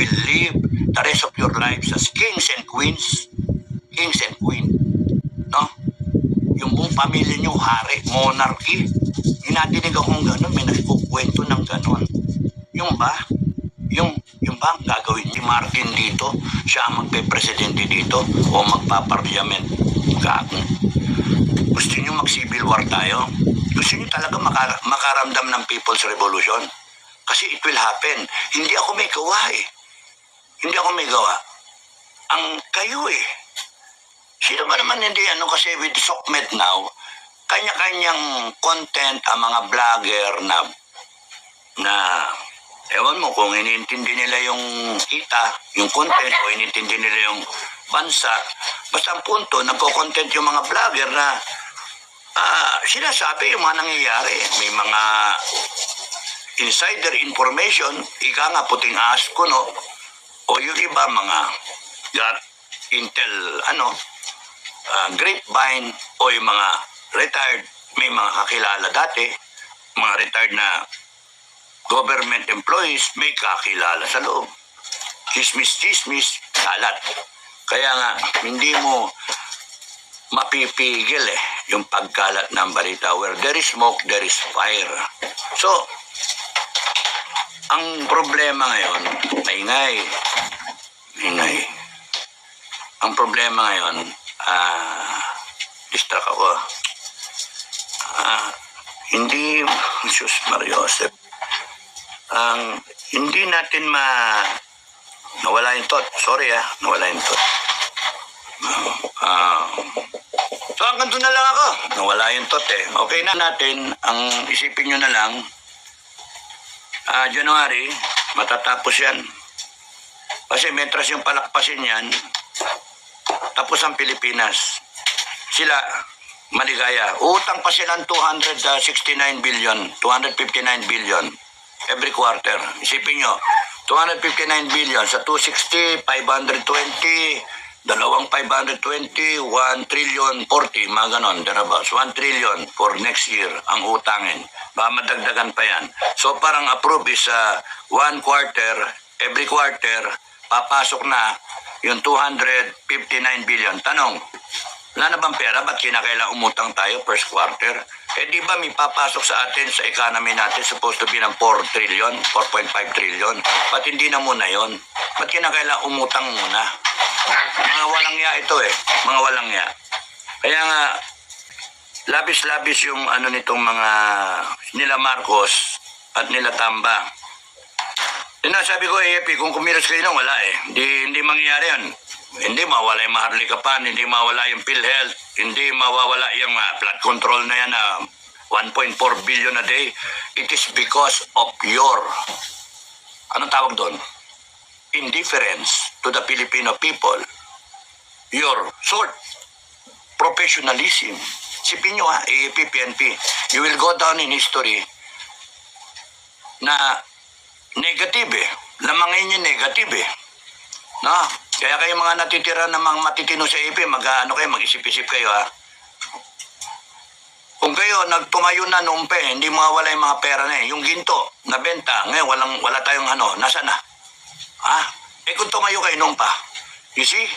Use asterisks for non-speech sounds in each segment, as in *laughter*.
will live the rest of your lives as kings and queens. Kings and queen. No? Yung buong pamilya nyo, hari, monarchy. Inadinig akong gano'n, may nagkukwento ng gano'n. Yung ba? Yung, yung ba ang gagawin ni Martin dito? Siya ang magpe-presidente dito o magpaparliament? Gago. Gusto niyo mag-civil war tayo? Gusto niyo talaga maka- makaramdam ng People's Revolution? Kasi it will happen. Hindi ako may gawa eh. Hindi ako may gawa. Ang kayo eh. Sino ba naman hindi ano kasi with SOCMED now, kanya-kanyang content ang mga vlogger na na ewan mo kung iniintindi nila yung kita, yung content o iniintindi nila yung bansa. Basta ang punto, nagko-content yung mga vlogger na ah, sinasabi yung mga nangyayari. May mga insider information, ika nga puting ahas ko, no? O yung iba mga got intel, ano, ah, grapevine, o yung mga retired, may mga kakilala dati, mga retired na government employees, may kakilala sa loob. Chismis, chismis, kalat. Kaya nga, hindi mo mapipigil eh, yung pagkalat ng balita. Where there is smoke, there is fire. So, ang problema ngayon, maingay. Maingay. Ang problema ngayon, ah, distract ako. Ah, hindi, Jesus Mariosep, ang hindi natin ma nawala yung thought. Sorry ah, nawala yung thought. Ah, so hanggang doon na lang ako. Nawala yung thought eh. Okay na natin, ang isipin nyo na lang, ah, January, matatapos yan. Kasi metras yung palakpasin yan, tapos ang Pilipinas. Sila, maligaya. Utang pa silang 269 billion, 259 billion every quarter. Isipin nyo, 259 billion sa 260, 520, dalawang 520, 1 trillion 40, mga ganon, thereabouts. 1 trillion for next year ang utangin. Baka madagdagan pa yan. So parang approve is uh, one quarter, every quarter, papasok na yung 259 billion. Tanong, wala na bang pera? Ba't kinakailangan umutang tayo first quarter? Eh di ba may papasok sa atin sa economy natin supposed to be ng 4 trillion, 4.5 trillion? Ba't hindi na muna yon? Ba't kinakailangan umutang muna? Mga walang ya ito eh. Mga walang ya. Kaya nga, labis-labis yung ano nitong mga nila Marcos at nila Tamba. Yun na, sabi ko, AFP, kung kumilos kayo nung wala eh. Hindi, hindi mangyayari yan. Hindi mawala yung maharlikapan, hindi mawala yung PhilHealth, hindi mawawala yung ah, flood control na yan na 1.4 billion a day. It is because of your, anong tawag doon? Indifference to the Filipino people. Your sort professionalism. Sipin nyo ha, AAP, PNP, you will go down in history na negative eh. Lamangin yung negative eh. No? Kaya kayo mga natitira ng mga matitino sa AP, mag, ano kayo, mag-isip-isip kayo ha. Kung kayo nagtumayo na noong pa eh, hindi mawala yung mga pera na eh. Yung ginto, na benta, ngayon walang, wala tayong ano, nasa na? Ha? Eh kung tumayo kayo noong pa, you see,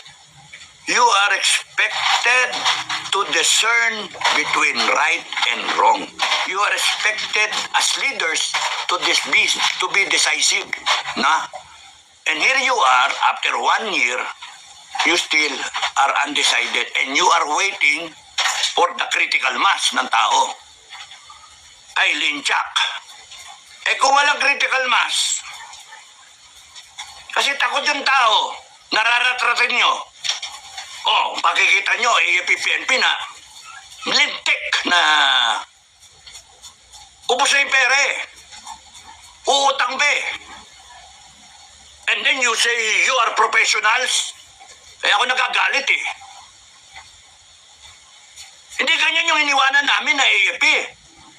you are expected to discern between right and wrong. You are expected as leaders to this be, to be decisive. Na? And here you are, after one year, you still are undecided and you are waiting for the critical mass ng tao. Ay, linchak. Eh kung walang critical mass, kasi takot yung tao, nararatratin nyo. Oh, pakikita nyo, AFP-PNP na lintik na ubos na yung pera eh. Uutang ba eh. And then you say you are professionals. Kaya ako nagagalit eh. Hindi ganyan yung iniwanan namin na AFP.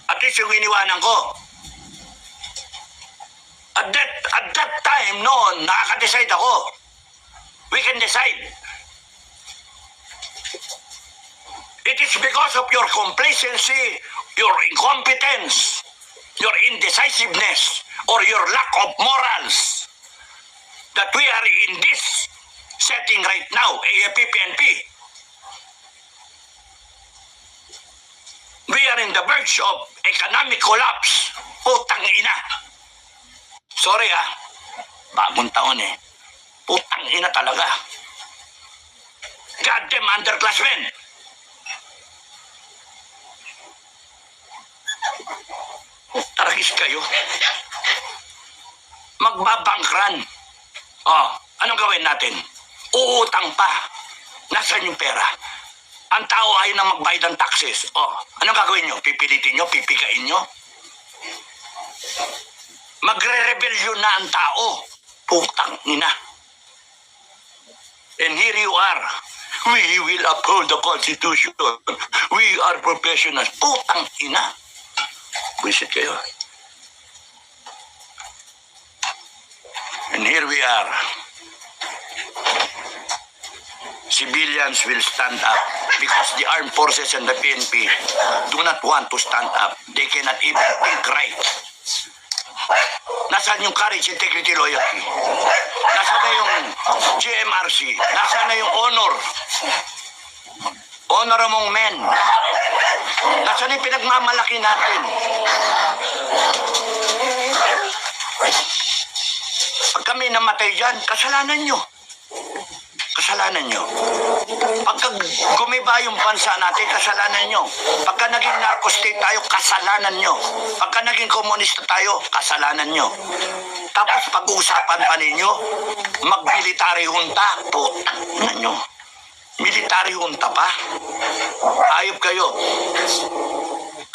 At least yung iniwanan ko. At that, at that time noon, nakaka-decide ako. We can decide. It is because of your complacency, your incompetence, your indecisiveness, or your lack of morals that we are in this setting right now, AFP, PNP. We are in the verge of economic collapse. Putang ina. Sorry ah. Bagong taon eh. Putang ina talaga. Goddamn underclassmen. Taragis kayo. Magbabangkran. Oh, anong gawin natin? Uutang pa. Nasaan yung pera? Ang tao ay na magbayad ng taxes. Oh, anong gagawin nyo? Pipilitin nyo? Pipigain nyo? Magre-rebellion na ang tao. Putang ina. And here you are. We will uphold the Constitution. We are professionals. Putang ina. Visit kayo. And here we are. Civilians will stand up because the armed forces and the PNP do not want to stand up. They cannot even think right. Nasaan yung courage, integrity, loyalty? Nasaan na yung GMRC? Nasaan na yung honor? Honor among men. Nasaan yung pinagmamalaki natin? Kami namatay dyan, kasalanan nyo. Kasalanan nyo. Pagka gumiba yung bansa natin, kasalanan nyo. Pagka naging narco state tayo, kasalanan nyo. Pagka naging komunista tayo, kasalanan nyo. Tapos pag-uusapan pa ninyo, mag-military junta, putang na nyo. Military junta pa? Ayop kayo.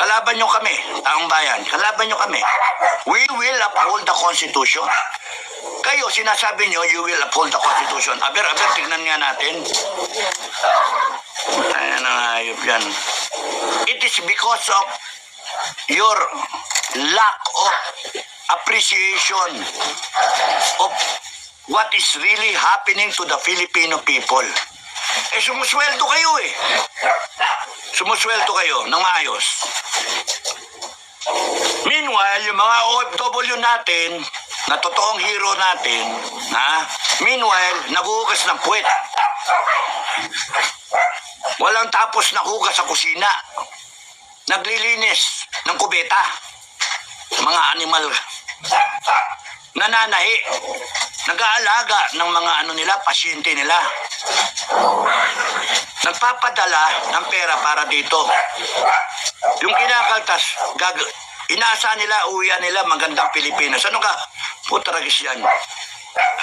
Kalaban nyo kami, taong bayan. Kalaban nyo kami. We will uphold the Constitution. Kayo, sinasabi nyo, you will uphold the Constitution. Aber, aber, tignan nga natin. Ayan ang ayop yan. It is because of your lack of appreciation of what is really happening to the Filipino people. Eh, sumusweldo kayo eh. Sumusweldo kayo ng maayos. Meanwhile, yung mga OFW natin, na totoong hero natin, ha? Meanwhile, naguhugas ng puwet. Walang tapos na hugas sa kusina. Naglilinis ng kubeta. Mga animal. Nananahi. Nag-aalaga ng mga ano nila, pasyente nila. Nagpapadala ng pera para dito. Yung kinakaltas, gag inaasahan nila, uwian nila, magandang Pilipinas. Ano ka? Puta ragis yan.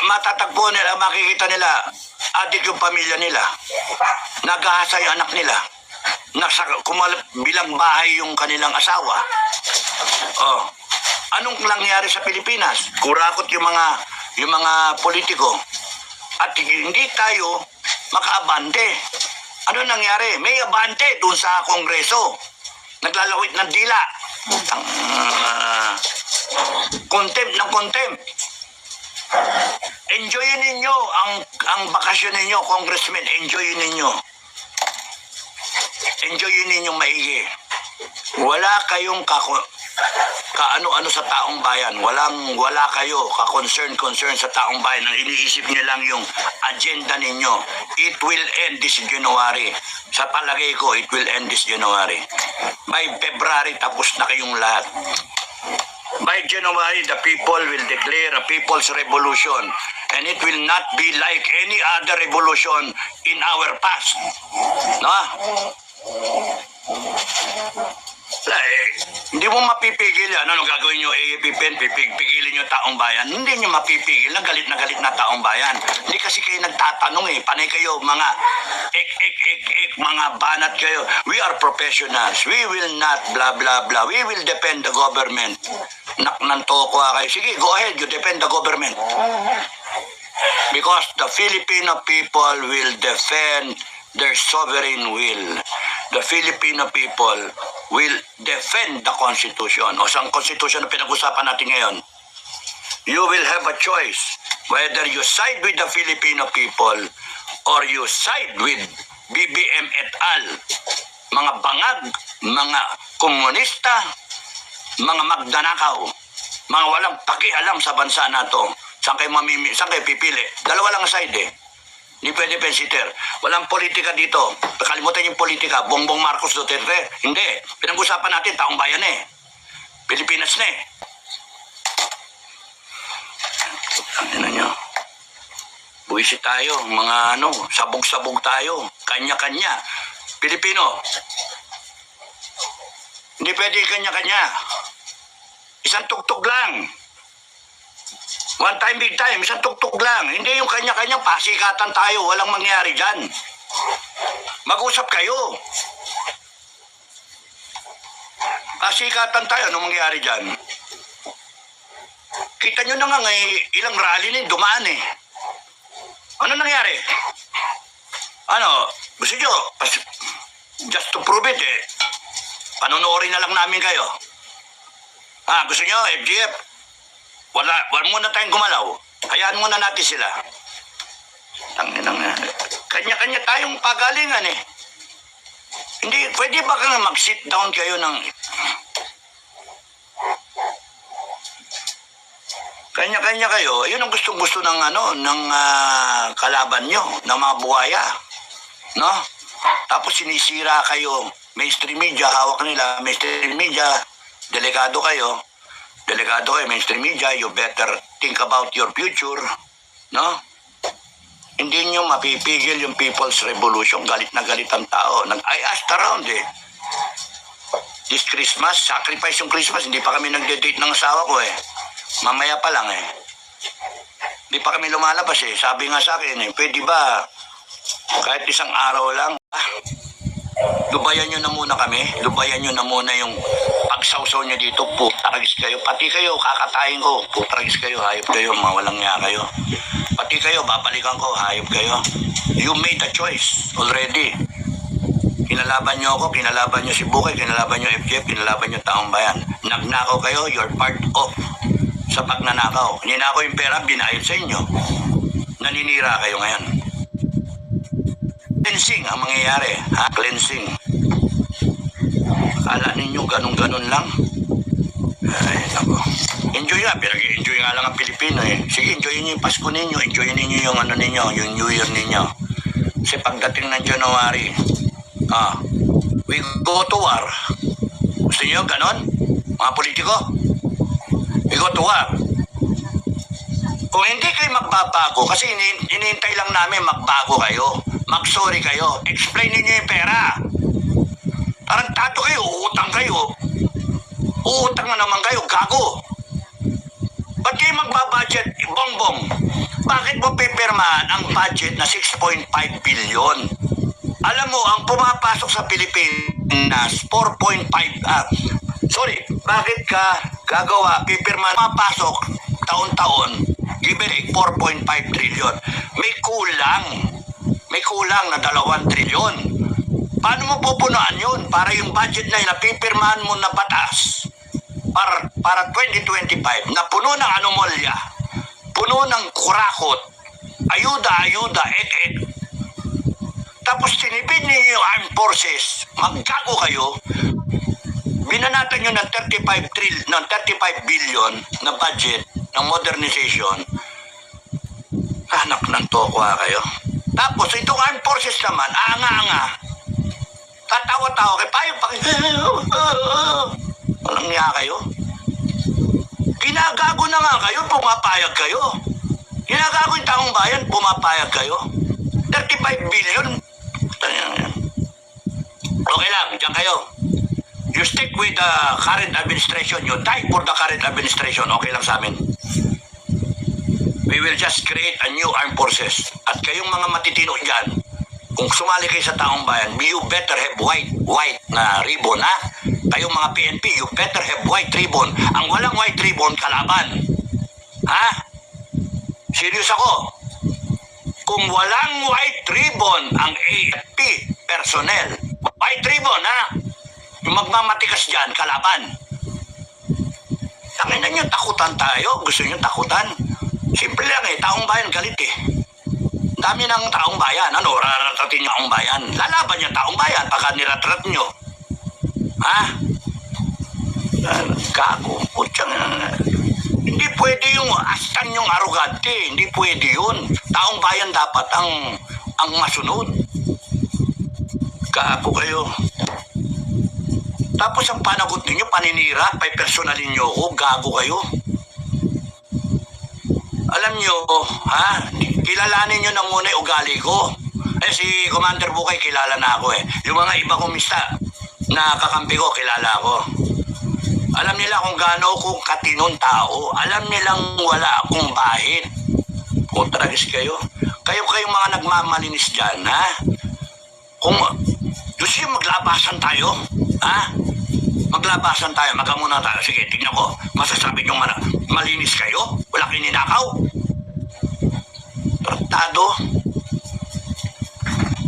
Matatagpo nila, makikita nila, adik yung pamilya nila. Nag-aasa yung anak nila. Nasa, kumalap, bilang bahay yung kanilang asawa. Oh. Anong nangyari sa Pilipinas? Kurakot yung mga yung mga politiko. At hindi tayo makaabante. Ano nangyari? May abante doon sa Kongreso. Naglalawit ng dila. Ang uh, contempt ng contempt. Enjoyin ninyo ang ang bakasyon ninyo, congressman. Enjoyin ninyo. Enjoyin ninyo maigi. Wala kayong kako kaano-ano sa taong bayan. Walang wala kayo ka-concern concern sa taong bayan. Ang iniisip niyo lang yung agenda ninyo. It will end this January. Sa palagay ko, it will end this January. By February, tapos na kayong lahat. By January, the people will declare a people's revolution. And it will not be like any other revolution in our past. No? Wala eh. Hindi mo mapipigil yan. Ano gagawin nyo, AAPPN, pipigilin nyo taong bayan. Hindi nyo mapipigil na galit na galit na taong bayan. Hindi kasi kayo nagtatanong eh. Panay kayo, mga ek, ek, ek, ek, mga banat kayo. We are professionals. We will not blah, blah, blah. We will defend the government. Nak ng toko kayo. Sige, go ahead. You defend the government. Because the Filipino people will defend their sovereign will. The Filipino people will defend the Constitution. O sa Constitution na pinag-usapan natin ngayon, you will have a choice whether you side with the Filipino people or you side with BBM et al. Mga bangag, mga komunista, mga magdanakaw, mga walang pakialam sa bansa nato. Saan kayo, mamimi, saan kayo pipili? Dalawa lang ang side eh. Hindi pwede pensiter. Walang politika dito. Kalimutan yung politika. Bongbong Marcos Duterte. Hindi. Pinag-usapan natin, taong bayan eh. Pilipinas na eh. Ano nyo? Buwisit tayo, mga ano, sabog-sabog tayo. Kanya-kanya. Pilipino. Hindi pwede kanya-kanya. Isang tugtog lang. One time, big time. Isang tugtog lang. Hindi yung kanya-kanyang pasikatan tayo. Walang mangyari dyan. Mag-usap kayo. Pasikatan tayo. Anong mangyari dyan? Kita nyo na nga ngay, ilang rally na dumaan eh. Ano nangyari? Ano? Gusto nyo? Just to prove it eh. Panonoodin na lang namin kayo. Ah, gusto nyo, FGF? Wala, wala muna tayong gumalaw. Hayaan muna natin sila. Tangin na Kanya-kanya tayong pagalingan eh. Hindi, pwede ba kang mag-sit down kayo ng... Kanya-kanya kayo, yun ang gustong-gusto ng ano, ng ah, kalaban nyo, ng mga buhaya. No? Tapos sinisira kayo, mainstream media, hawak nila, mainstream media, delikado kayo, delikado kayo, mainstream media, you better think about your future, no? Hindi nyo mapipigil yung people's revolution, galit na galit ang tao. Nag I asked around eh. This Christmas, sacrifice yung Christmas, hindi pa kami nagde-date ng asawa ko eh. Mamaya pa lang eh. Hindi pa kami lumalabas eh. Sabi nga sa akin eh, pwede ba kahit isang araw lang, ah, lubayan nyo na muna kami. Lubayan nyo na muna yung pagsawsaw nyo dito. Putaragis kayo. Pati kayo, kakatayin ko. Putaragis kayo, hayop kayo, mawalang nga kayo. Pati kayo, babalikan ko, hayop kayo. You made a choice already. Kinalaban nyo ako, kinalaban nyo si Bukay, kinalaban nyo FJF, kinalaban nyo taong bayan. Nagnakaw kayo, you're part of sa pagnanakaw. Ninakaw yung pera, binayad sa inyo. Naninira kayo ngayon. Cleansing ang mangyayari. Ha? Cleansing. Akala ninyo ganun-ganun lang? Ay, nako. Enjoy nga. Pinag-enjoy nga lang ang Pilipino eh. Sige, enjoy niyo yung Pasko ninyo. Enjoy ninyo yung ano ninyo, yung New Year ninyo. Kasi pagdating ng January, ah, we go to war. Gusto niyo ganon? Mga politiko? We go to war. Kung hindi kayo magbabago, kasi ini- inihintay lang namin magbago kayo. Mag-sorry kayo. Explain ninyo yung pera. Tarantado kayo, uutang kayo. Uutang na naman kayo, gago. Ba't kayo magbabudget? Bongbong, bakit mo pipirmahan ang budget na 6.5 billion? Alam mo, ang pumapasok sa Pilipinas, 4.5, ah, sorry, bakit ka gagawa, pipirma, pumapasok taon-taon, give or take 4.5 trillion. May kulang. May kulang na 2 trillion. Paano mo pupunuan yun? Para yung budget na yun, napipirmahan mo na batas para, para 2025 na puno ng anomalya, puno ng kurakot, ayuda, ayuda, ek, ek. Tapos tinipid niyo yung armed forces, magkago kayo, binanatan nyo ng 35 trill, ng 35 billion na budget ng modernization, anak ng tokwa kayo. Tapos itong armed forces naman, anga-anga, tatawa-tawa kayo, payo pa *laughs* Walang niya kayo. Ginagago na nga kayo, pumapayag kayo. Ginagago yung taong bayan, pumapayag kayo. 35 billion. Okay lang, diyan kayo. You stick with the current administration. You die for the current administration. Okay lang sa amin. We will just create a new armed forces. At kayong mga matitino dyan, kung sumali kayo sa taong bayan, you better have white, white na ribbon, ha? Kayong mga PNP, you better have white ribbon. Ang walang white ribbon, kalaban. Ha? Serious ako. Kung walang white ribbon ang AFP personnel, white ribbon, ha? Yung magmamatikas dyan, kalaban. Tangin na nyo, takutan tayo. Gusto nyo takutan? Simple lang eh, taong bayan galit eh. Dami ng taong bayan. Ano, raratratin niyo ang bayan. Lalaban niya taong bayan pagka niratrat niyo. Ha? Gago. Putyang. Hindi pwede yung astan yung arugante. Hindi pwede yun. Taong bayan dapat ang ang masunod. Gago kayo. Tapos ang panagot ninyo, paninira, pay personalin nyo ako, gago kayo. Alam nyo, ha? Kilalanin nyo na muna yung ugali ko. Eh, si Commander Bukay, kilala na ako eh. Yung mga iba kong mista na kakampi ko, kilala ako. Alam nila kung gaano akong katinong tao. Alam nilang wala akong bahid. Kontragis kayo. Kayo kayong mga nagmamalinis dyan, ha? Kung gusto nyo maglabasan tayo, ha? Maglabasan tayo, magamuna tayo. Sige, tignan ko. Masasabi nyo man, malinis kayo? Wala kininakaw? Tratado.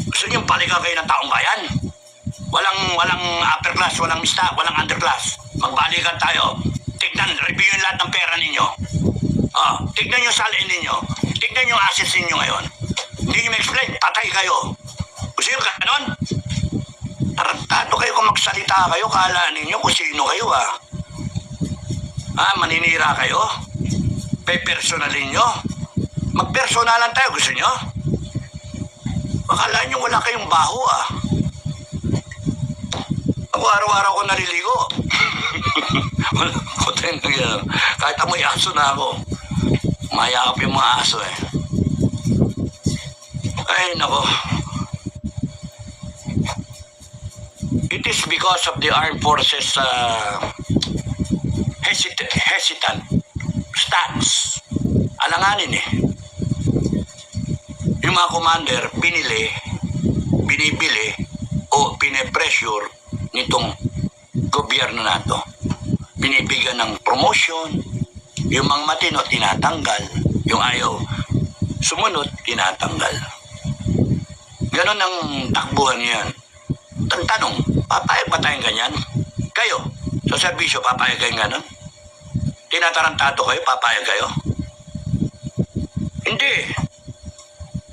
Gusto nyo palikan kayo ng taong bayan? Walang, walang upper class, walang mista, walang underclass. Magbalikan tayo. Tignan, reviewin lahat ng pera ninyo. Oh, tignan yung salin ninyo. Tignan yung assets ninyo ngayon. Hindi nyo ma-explain, patay kayo. Gusto nyo ganon? Tarantado kayo kung magsalita kayo, kala ninyo kung sino kayo ah. Ha, maninira kayo? Pe-personalin nyo? Magpersonalan tayo, gusto nyo? Akala nyo wala kayong baho ah. Ako araw-araw ko naliligo. *laughs* Wala ko tayo nang yan. Kahit amoy aso na ako. Mayakap yung mga aso eh. Ay, nako. It is because of the armed forces uh, hesit- hesitant stance. Alanganin eh. Yung mga commander, binili, binibili, o pinipressure nitong gobyerno na to. Binibigyan ng promotion, yung mga matino, tinatanggal. Yung ayaw, sumunod, tinatanggal. Ganon ang takbuhan yan. Ang papayag ba tayong ganyan? Kayo, sa serbisyo, papayag kayong ganon? Tinatarantado kayo, papayag kayo? Hindi.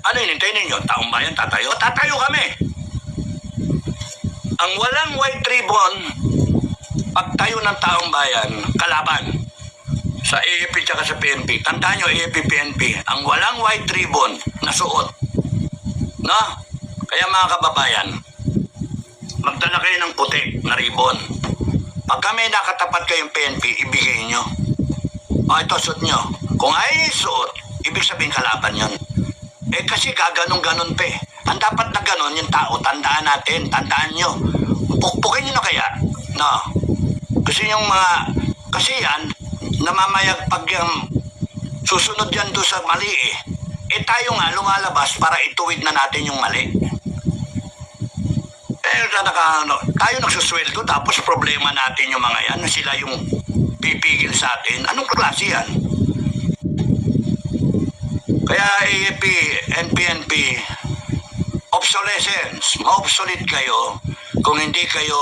Ano hinintay ninyo? Taong bayan, tatayo? Tatayo kami! Ang walang white ribbon, pagtayo ng taong bayan, kalaban sa AFP tsaka sa PNP. Tandaan nyo, AFP, PNP, ang walang white ribbon na suot. No? Kaya mga kababayan, magdala kayo ng puti na ribbon. Pag kami nakatapat kayong PNP, ibigay nyo. O ito, suot nyo. Kung ay suot, ibig sabihin kalaban yon. Eh kasi gaganong-ganon pa eh. Ang dapat na ganon yung tao, tandaan natin, tandaan nyo. Pukpukin nyo na kaya. No. Kasi yung mga, kasi yan, namamayag pag yung susunod yan doon sa mali eh. Eh tayo nga lumalabas para ituwid na natin yung mali. Eh, na naka, ano, tayo nagsusweldo tapos problema natin yung mga yan, sila yung pipigil sa atin. Anong klase yan? Kaya AFP, NPNP, obsolescence, ma-obsolete kayo kung hindi kayo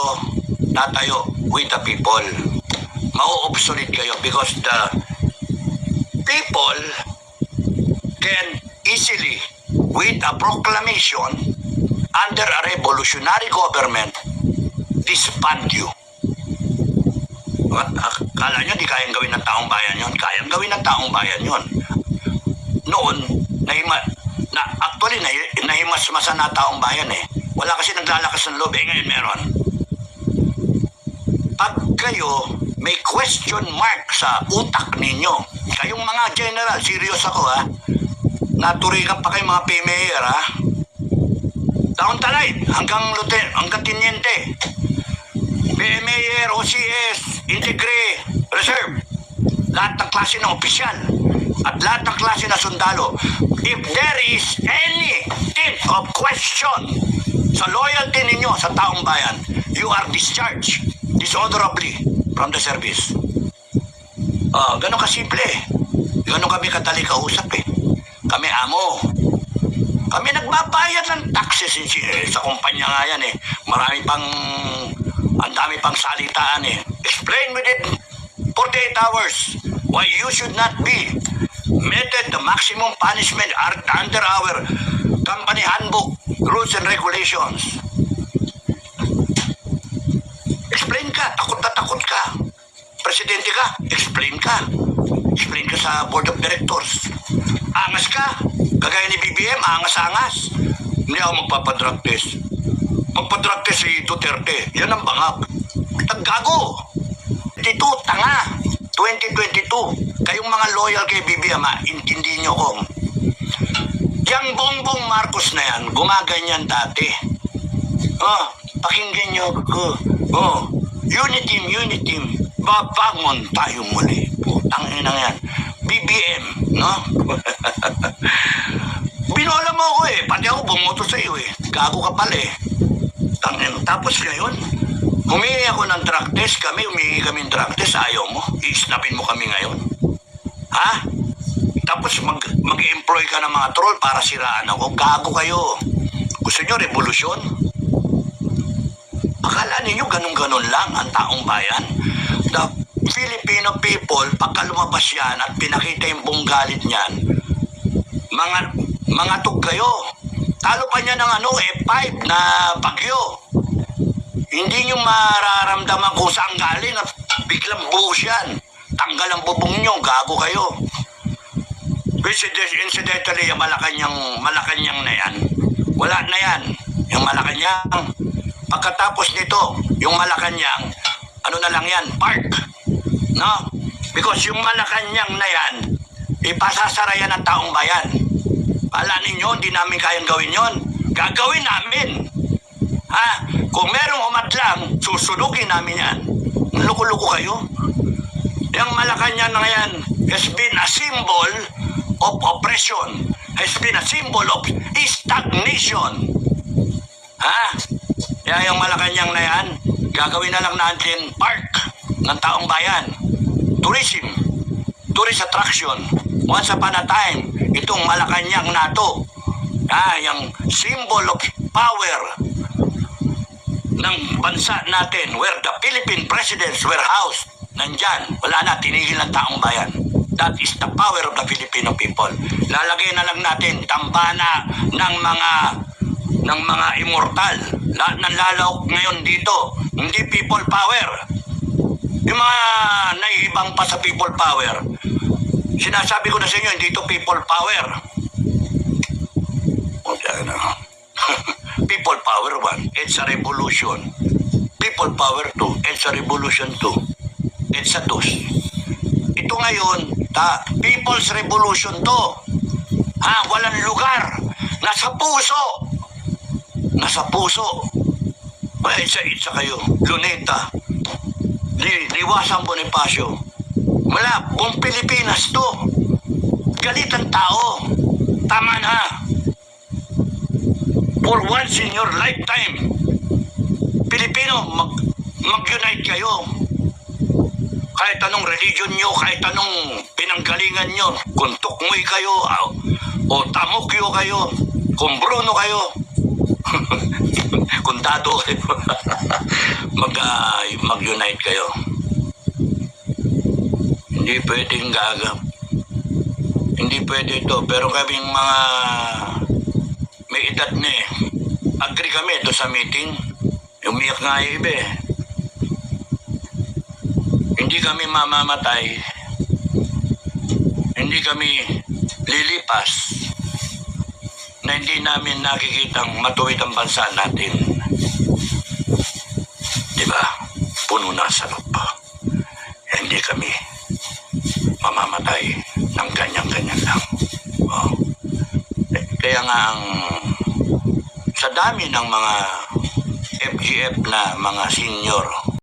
tatayo with the people. Ma-obsolete kayo because the people can easily, with a proclamation, under a revolutionary government, disband you. Kala nyo di kayang gawin ng taong bayan yon? Kayang gawin ng taong bayan yon. Noon, nahima, na, actually, nahi, nahimas-masa na taong bayan eh. Wala kasi naglalakas ng loob. Eh ngayon meron. Pag kayo may question mark sa utak ninyo, kayong mga general, serious ako ha, naturikan pa kayo mga PMAyer ha, Taon talay hanggang luten, hanggang tinyente. PMAyer, OCS, Integre, Reserve. Lahat ng klase ng opisyal at lahat ng klase na sundalo. If there is any tint of question sa loyalty ninyo sa taong bayan, you are discharged dishonorably from the service. Ah, ganun kasimple. Ganun kami kadali kausap eh. Kami amo, kami nagbabayad ng taxes eh, eh, sa kumpanya nga yan eh. Marami pang, ang dami pang salitaan eh. Explain within 48 hours why you should not be meted the maximum punishment under our company handbook, rules and regulations. Explain ka, takot na takot ka. Presidente ka, explain ka. explain ka sa board of directors. Angas ka. Kagaya ni BBM, angas-angas. Hindi ako magpapadrug test. Magpadrug test si Duterte. Yan ang bangag. Tagago. Dito, tanga. 2022. Kayong mga loyal kay BBM, ha, intindi nyo ko. Yang Bongbong Marcos na yan, gumaganyan dati. Oh, pakinggan nyo ko. Oh, unity, unity. Babangon tayo muli. Putang ina yan. BBM, no? *laughs* Binola mo ako eh. Pati ako bumoto sa iyo eh. Gago ka pala eh. Tangin. Tapos ngayon, humingi ako ng drug test. Kami, humingi kami ng drug test. Ayaw mo. I-snapin mo kami ngayon. Ha? Tapos mag, mag-employ ka ng mga troll para siraan ako. Gago kayo. Gusto nyo revolusyon? Akala ninyo ganun-ganun lang ang taong bayan? The Filipino people, pagka lumabas yan at pinakita yung buong galit niyan, mga, mga tug kayo. Talo pa niya ng ano, F5 na bagyo. Hindi nyo mararamdaman kung saan galing at biglang buhos yan. Tanggal ang bubong nyo, gago kayo. Which is incidentally, yung Malacanang, Malacanang na yan, wala na yan. Yung Malacanang. Pagkatapos nito, yung Malacanang, ano na lang yan, park. No? Because yung Malacanang na yan, ipasasara yan ng taong bayan. Kala ninyo, hindi namin kayang gawin yon. Gagawin namin. Ha? Kung merong umadlang, susunugin namin yan. Loko-loko kayo. Yung Malacanang na yan has been a symbol of oppression, has been a symbol of stagnation. Ha? Kaya yung Malacanang na yan, gagawin na lang natin park ng taong bayan. Tourism. Tourist attraction. Once upon a time, itong Malacanang na to, ah, yung symbol of power ng bansa natin where the Philippine presidents were housed. Nandyan, wala na, tinigil ng taong bayan. That is the power of the Filipino people. Lalagay na lang natin tambana ng mga ng mga immortal. Lahat ng lalaok ngayon dito, hindi people power. Yung mga naihibang pa sa people power, sinasabi ko na sa inyo, hindi ito people power. Na. *laughs* people power one, it's a revolution. People power two, it's a revolution two. It's a dos. Ito ngayon, ta, people's revolution to. Ha, walang lugar. Nasa puso. Nasa puso. Ay, isa-isa kayo. Luneta. Li, Liwasan Bonifacio. Wala, buong Pilipinas to. Galit ang tao. Tama na. For once in your lifetime, Pilipino, mag, mag-unite kayo. Kahit anong religion nyo, kahit anong pinanggalingan nyo, kung tukmoy kayo, ah, o tamokyo kayo, kung bruno kayo, *laughs* kung dado kayo, *laughs* mag, ah, mag-unite kayo. Hindi pwedeng gagam. Hindi pwede ito. Pero kaming mga may edad na eh. Agree kami doon sa meeting. Umiyak nga yung iba eh. Hindi kami mamamatay. Hindi kami lilipas na hindi namin nakikitang matuwid ang bansa natin. Di ba? Puno na sa lupa. Hindi kami mamamatay ng ganyan-ganyan lang. Oh. Eh, Kaya nga ang sa dami ng mga FGF na mga senior